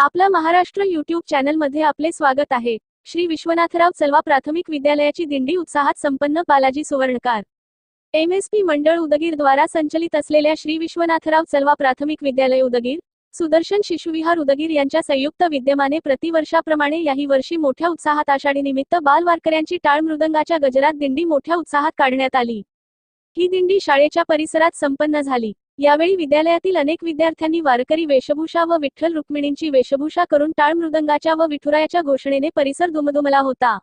आपला महाराष्ट्र युट्यूब चॅनलमध्ये आपले स्वागत आहे. श्री विश्वनाथराव चलवा प्राथमिक विद्यालयाची दिंडी उत्साहात संपन्न Balaji Suvarnakar. M S P मंडळ उदगीर द्वारा संचलित असलेल्या श्री विश्वनाथराव चलवा प्राथमिक विद्यालय उदगीर सुदर्शन शिशुविहार उदगीर यांच्या संयुक्त विद्यमाने प्रतिवर्षाप्रमाणे याही वर्षी मोठ्या उत्साहात आषाढीनिमित्त बालवारकऱ्यांची बाल वारकऱ्यांची टाळ मृदंगाच्या गजरात दिंडी मोठ्या उत्साहात काढण्यात आली. ही दिंडी शाळेच्या परिसरात संपन्न झाली. यावेळी विद्यालयातील अनेक विद्यार्थ्यांनी वारकरी वेशभूषा व विठ्ठल रुक्मिणींची वेशभूषा करून टाळ मृदंगाच्या व विठुरायाच्या घोषणेने परिसर दुमदुमला होता.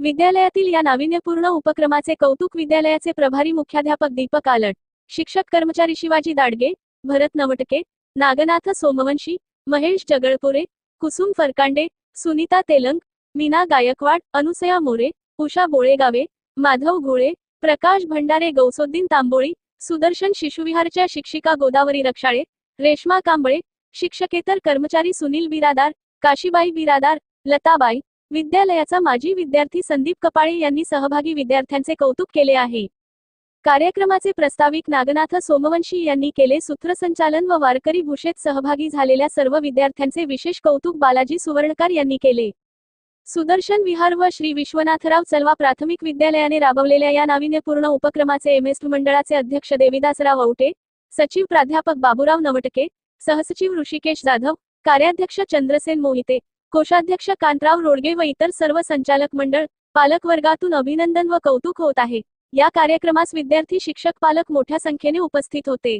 विद्यालयातील या नाविन्यपूर्ण उपक्रमाचे कौतुक विद्यालयाचे प्रभारी मुख्याध्यापक दीपक आलट शिक्षक कर्मचारी शिवाजी दाडगे भरत नवटके नागनाथ सोमवंशी महेश जगळपुरे कुसुम फरकांडे सुनीता तेलंग मीना गायकवाड अनुसया मोरे उषा बोळेगावे माधव घोळे प्रकाश भंडारे गौसोद्दीन तांबोळी सुदर्शन शिशुविहारच्या शिक्षिका गोदावरी रक्षाळे रेश्मा कांबळे शिक्षकेतर कर्मचारी सुनील बिरादार काशीबाई बिरादार लताबाई विद्यालयाचा माजी विद्यार्थी संदीप कपाळे यांनी सहभागी विद्यार्थ्यांचे कौतुक केले आहे. कार्यक्रमाचे प्रस्ताविक नागनाथ सोमवंशी यांनी केले सूत्रसंचालन व वारकरी भूषेत सहभागी झालेल्या सर्व विद्यार्थ्यांचे विशेष कौतुक बालाजी सुवर्णकार यांनी केले. सुदर्शन विहार व श्री विश्वनाथराव चलवा प्राथमिक विद्यालयाने राबवलेल्या या नाविन्यपूर्ण उपक्रमाचे एम एस मंडळाचे अध्यक्ष देविदासराव औटे सचिव प्राध्यापक बाबूराव नवटके सहसचिव ऋषिकेश जाधव कार्याध्यक्ष चंद्रसेन मोहिते कोषाध्यक्ष कांतराव रोडगे व इतर सर्व संचालक मंडळ पालक वर्गातून अभिनंदन व कौतुक होत आहे. या कार्यक्रमास विद्यार्थी शिक्षक पालक मोठ्या संख्येने उपस्थित होते.